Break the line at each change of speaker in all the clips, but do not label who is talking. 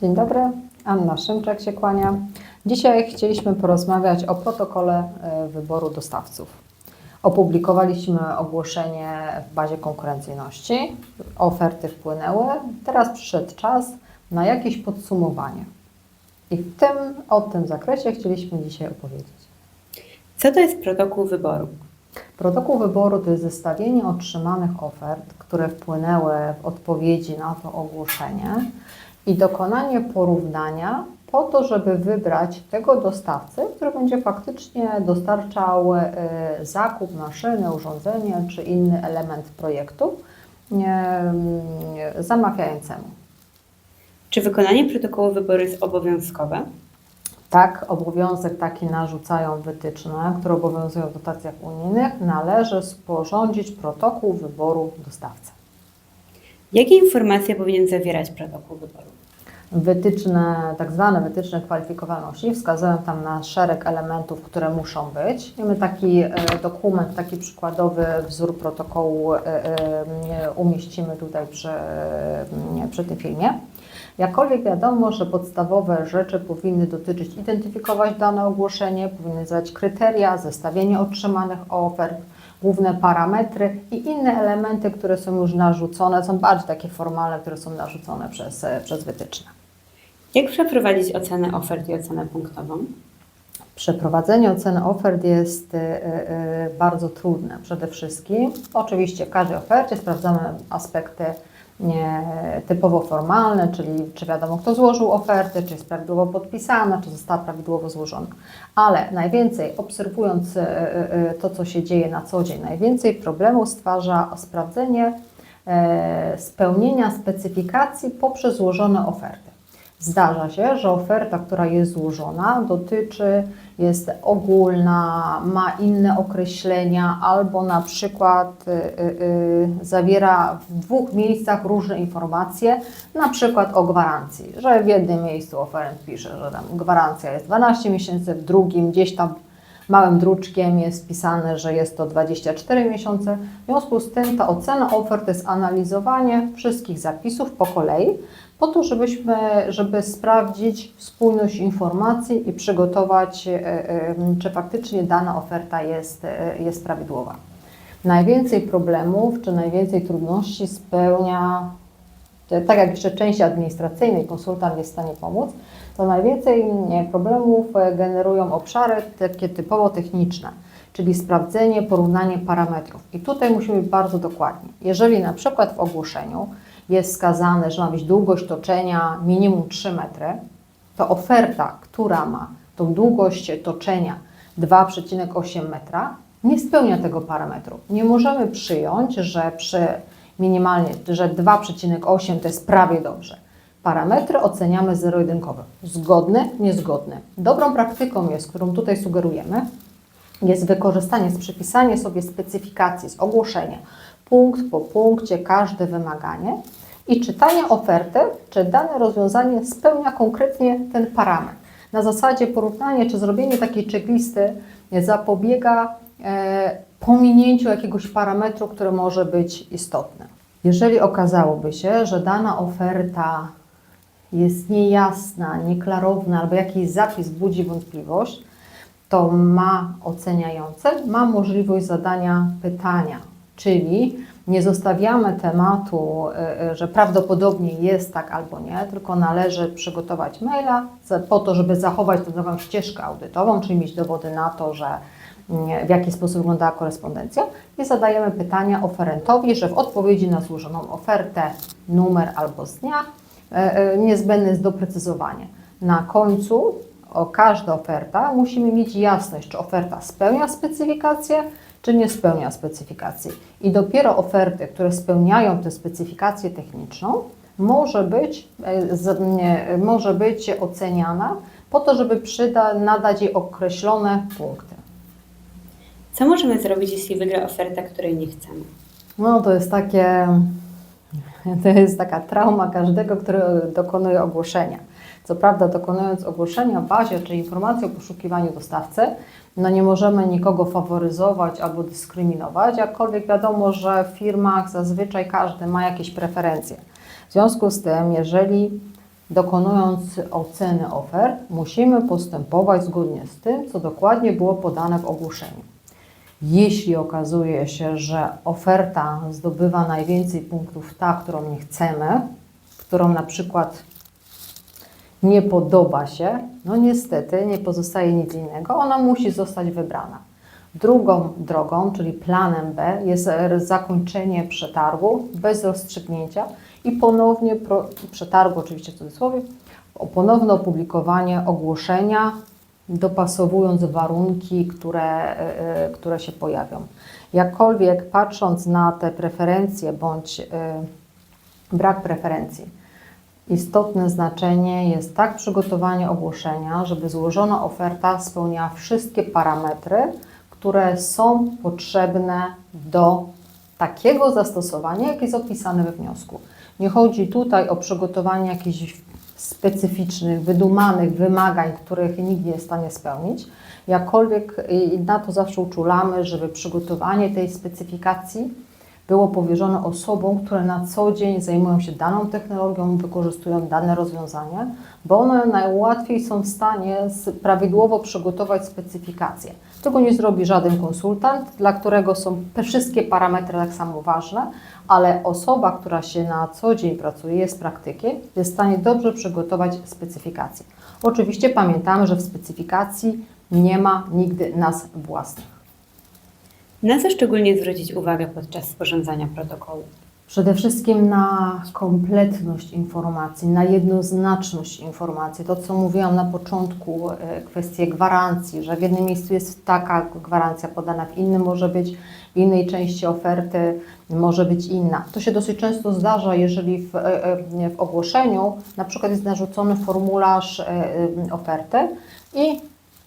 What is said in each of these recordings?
Dzień dobry, Anna Szymczak się kłania. Dzisiaj chcieliśmy porozmawiać o protokole e, wyboru dostawców. Opublikowaliśmy ogłoszenie w bazie konkurencyjności, oferty wpłynęły, teraz przyszedł czas na jakieś podsumowanie. I w tym, o tym zakresie chcieliśmy dzisiaj opowiedzieć.
Co to jest protokół wyboru?
Protokół wyboru to jest zestawienie otrzymanych ofert, które wpłynęły w odpowiedzi na to ogłoszenie i dokonanie porównania po to, żeby wybrać tego dostawcę, który będzie faktycznie dostarczał e, zakup maszyny, urządzenie czy inny element projektu e, zamawiającemu.
Czy wykonanie protokołu wyboru jest obowiązkowe?
Tak, obowiązek taki narzucają wytyczne, które obowiązują w dotacjach unijnych. Należy sporządzić protokół wyboru dostawcy.
Jakie informacje powinien zawierać protokół wyboru?
Wytyczne, tak zwane wytyczne kwalifikowalności wskazują tam na szereg elementów, które muszą być. Mamy taki e, dokument, taki przykładowy wzór protokołu e, e, umieścimy tutaj przy, przy tym filmie. Jakkolwiek wiadomo, że podstawowe rzeczy powinny dotyczyć identyfikować dane ogłoszenie, powinny zawierać kryteria, zestawienie otrzymanych ofert, główne parametry i inne elementy, które są już narzucone, są bardziej takie formalne, które są narzucone przez, e, przez wytyczne.
Jak przeprowadzić ocenę ofert i ocenę punktową?
Przeprowadzenie oceny ofert jest y, y, bardzo trudne. Przede wszystkim, oczywiście w każdej ofercie sprawdzamy aspekty typowo formalne, czyli czy wiadomo, kto złożył ofertę, czy jest prawidłowo podpisana, czy została prawidłowo złożona. Ale najwięcej, obserwując y, y, y, to, co się dzieje na co dzień, najwięcej problemów stwarza sprawdzenie e, spełnienia specyfikacji poprzez złożone oferty. Zdarza się, że oferta, która jest złożona, dotyczy, jest ogólna, ma inne określenia, albo na przykład y, y, y, zawiera w dwóch miejscach różne informacje, na przykład o gwarancji, że w jednym miejscu oferent pisze, że tam gwarancja jest 12 miesięcy, w drugim gdzieś tam małym druczkiem jest wpisane, że jest to 24 miesiące. W związku z tym ta ocena ofert jest analizowanie wszystkich zapisów po kolei, po to, żebyśmy, żeby sprawdzić spójność informacji i przygotować, e, e, czy faktycznie dana oferta jest, e, jest prawidłowa. Najwięcej problemów, czy najwięcej trudności spełnia, tak jak jeszcze części administracyjnej konsultant jest w stanie pomóc, to najwięcej problemów generują obszary takie typowo techniczne, czyli sprawdzenie, porównanie parametrów. I tutaj musimy być bardzo dokładni. Jeżeli na przykład w ogłoszeniu jest wskazane, że ma być długość toczenia minimum 3 metry, to oferta, która ma tą długość toczenia 2,8 metra, nie spełnia tego parametru. Nie możemy przyjąć, że przy minimalnie, że 2,8 to jest prawie dobrze. Parametry oceniamy zero-jedynkowo. Zgodny, niezgodny. Dobrą praktyką jest, którą tutaj sugerujemy, jest wykorzystanie, przypisanie sobie specyfikacji z ogłoszenia, punkt po punkcie, każde wymaganie i czytanie oferty, czy dane rozwiązanie spełnia konkretnie ten parametr. Na zasadzie porównania czy zrobienie takiej checklisty zapobiega e, pominięciu jakiegoś parametru, który może być istotny. Jeżeli okazałoby się, że dana oferta jest niejasna, nieklarowna albo jakiś zapis budzi wątpliwość, to ma oceniający, ma możliwość zadania pytania, czyli nie zostawiamy tematu, y, y, że prawdopodobnie jest tak albo nie, tylko należy przygotować maila po to, żeby zachować tę nową ścieżkę audytową, czyli mieć dowody na to, że mm, w jaki sposób wyglądała korespondencja i zadajemy pytania oferentowi, że w odpowiedzi na złożoną ofertę numer albo z dnia e, niezbędne jest doprecyzowanie. Na końcu o każda oferta musimy mieć jasność, czy oferta spełnia specyfikację, czy nie spełnia specyfikacji. I dopiero oferty, które spełniają tę specyfikację techniczną, może być, e, może być oceniana po to, żeby przyda, nadać jej określone punkty.
Co możemy zrobić, jeśli wygra oferta, której nie chcemy?
No to jest takie, to jest taka trauma każdego, który dokonuje ogłoszenia. Co prawda dokonując ogłoszenia w bazie, czy informacji o poszukiwaniu dostawcy, no nie możemy nikogo faworyzować albo dyskryminować, jakkolwiek wiadomo, że w firmach zazwyczaj każdy ma jakieś preferencje. W związku z tym, jeżeli dokonując oceny ofert, musimy postępować zgodnie z tym, co dokładnie było podane w ogłoszeniu. Jeśli okazuje się, że oferta zdobywa najwięcej punktów ta, którą nie chcemy, którą na przykład nie podoba się, no niestety nie pozostaje nic innego, ona musi zostać wybrana. Drugą drogą, czyli planem B, jest e, zakończenie przetargu bez rozstrzygnięcia i ponownie pro, przetargu, oczywiście w cudzysłowie, ponowne opublikowanie ogłoszenia, dopasowując warunki, które, e, e, które się pojawią. Jakkolwiek patrząc na te preferencje bądź brak preferencji, Istotne znaczenie jest tak przygotowanie ogłoszenia, żeby złożona oferta spełniała wszystkie parametry, które są potrzebne do takiego zastosowania, jak jest opisane we wniosku. Nie chodzi tutaj o przygotowanie jakichś specyficznych, wydumanych wymagań, których nikt nie jest w stanie spełnić. Jakkolwiek na to zawsze uczulamy, żeby przygotowanie tej specyfikacji było powierzone osobom, które na co dzień zajmują się daną technologią, wykorzystują dane rozwiązania, bo one najłatwiej są w stanie prawidłowo przygotować specyfikację. Tego nie zrobi żaden konsultant, dla którego są te wszystkie parametry tak samo ważne, ale osoba, która się na co dzień pracuje, jest praktykiem, jest w stanie dobrze przygotować specyfikację. Oczywiście pamiętamy, że w specyfikacji nie ma nigdy nazw własnych.
Na co szczególnie zwrócić uwagę podczas sporządzania protokołu?
Przede wszystkim na kompletność informacji, na jednoznaczność informacji. To, co mówiłam na początku, e, kwestie gwarancji, że w jednym miejscu jest taka gwarancja podana, w innym może być, w innej części oferty może być inna. To się dosyć często zdarza, jeżeli w, e, e, w ogłoszeniu na przykład jest narzucony formularz oferty i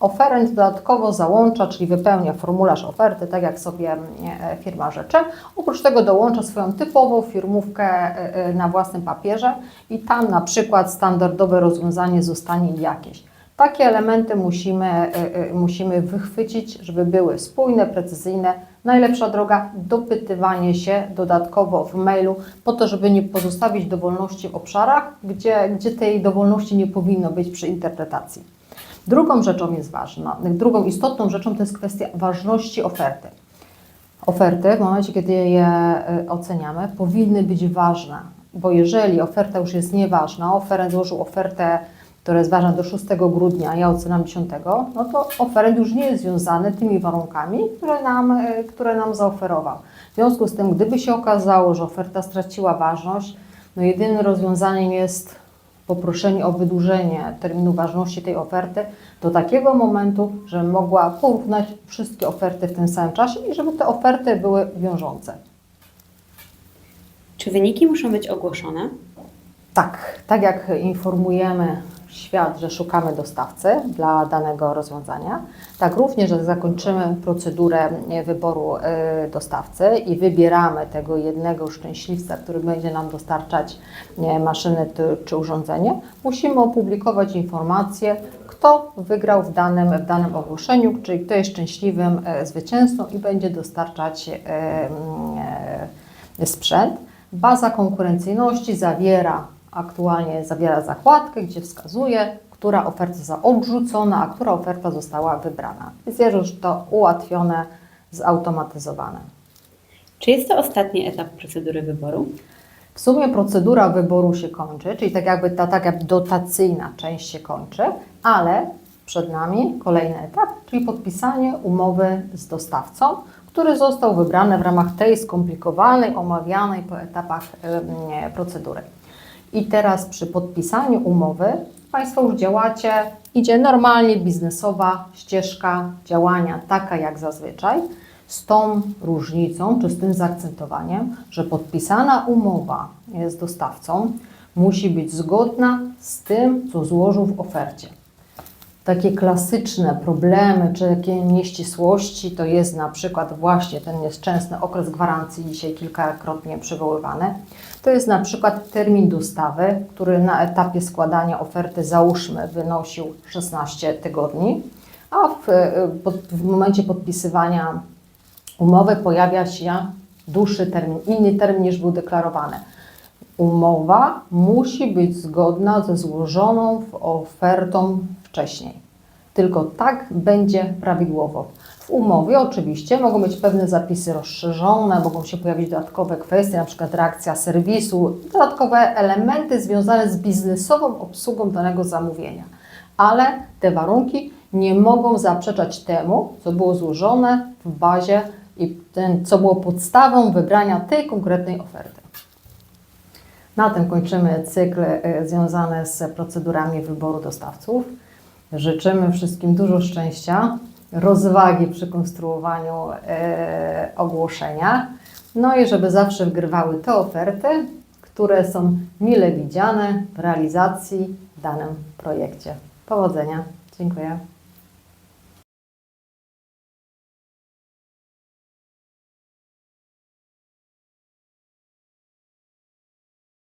Oferent dodatkowo załącza, czyli wypełnia formularz oferty, tak jak sobie e, firma życzy. Oprócz tego dołącza swoją typową firmówkę e, e, na własnym papierze i tam na przykład standardowe rozwiązanie zostanie jakieś. Takie elementy musimy, musimy wychwycić, żeby były spójne, precyzyjne. Najlepsza droga dopytywanie się dodatkowo w mailu, po to, żeby nie pozostawić dowolności w obszarach, gdzie, gdzie tej dowolności nie powinno być przy interpretacji. Drugą rzeczą jest ważna, drugą istotną rzeczą to jest kwestia ważności oferty. Oferty w momencie, kiedy je y, oceniamy, powinny być ważne, bo jeżeli oferta już jest nieważna, oferent złożył ofertę, która jest ważna do 6 grudnia, a ja oceniam 10, no to oferent już nie jest związany tymi warunkami, które nam, y, które nam zaoferował. W związku z tym, gdyby się okazało, że oferta straciła ważność, no jedynym rozwiązaniem jest poproszenie o wydłużenie terminu ważności tej oferty do takiego momentu, że mogła porównać wszystkie oferty w tym samym czasie i żeby te oferty były wiążące.
Czy wyniki muszą być ogłoszone?
Tak, tak jak informujemy świat, że szukamy dostawcy dla danego rozwiązania, tak również jak zakończymy procedurę e, wyboru e, dostawcy i wybieramy tego jednego szczęśliwca, który będzie nam dostarczać e, maszyny czy urządzenie, musimy opublikować informację, kto wygrał w danym, w danym ogłoszeniu, czyli kto jest szczęśliwym zwycięzcą i będzie dostarczać sprzęt. Baza konkurencyjności zawiera aktualnie zawiera zakładkę, gdzie wskazuje, która oferta została odrzucona, a która oferta została wybrana. Jest już to ułatwione, zautomatyzowane.
Czy jest to ostatni etap procedury wyboru?
W sumie procedura wyboru się kończy, czyli tak jakby ta taka dotacyjna część się kończy, ale przed nami kolejny etap, czyli podpisanie umowy z dostawcą, który został wybrany w ramach tej skomplikowanej, omawianej po etapach procedury. I teraz przy podpisaniu umowy Państwo już działacie, idzie normalnie biznesowa ścieżka działania, taka jak zazwyczaj, z tą różnicą, czy z tym zaakcentowaniem, że podpisana umowa z dostawcą musi być zgodna z tym, co złożył w ofercie. Takie klasyczne problemy czy takie nieścisłości to jest na przykład właśnie ten nieszczęsny okres gwarancji, dzisiaj kilkakrotnie przywoływany. To jest na przykład termin dostawy, który na etapie składania oferty załóżmy wynosił 16 tygodni, a w, w momencie podpisywania umowy pojawia się dłuższy termin, inny termin niż był deklarowany. Umowa musi być zgodna ze złożoną ofertą wcześniej. Tylko tak będzie prawidłowo. W umowie oczywiście mogą być pewne zapisy rozszerzone, mogą się pojawić dodatkowe kwestie, na przykład reakcja serwisu, dodatkowe elementy związane z biznesową obsługą danego zamówienia. Ale te warunki nie mogą zaprzeczać temu, co było złożone w bazie i ten, co było podstawą wybrania tej konkretnej oferty. Na tym kończymy cykl e, związany z procedurami wyboru dostawców. Życzymy wszystkim dużo szczęścia, rozwagi przy konstruowaniu e, ogłoszenia, no i żeby zawsze wgrywały te oferty, które są mile widziane w realizacji w danym projekcie. Powodzenia. Dziękuję.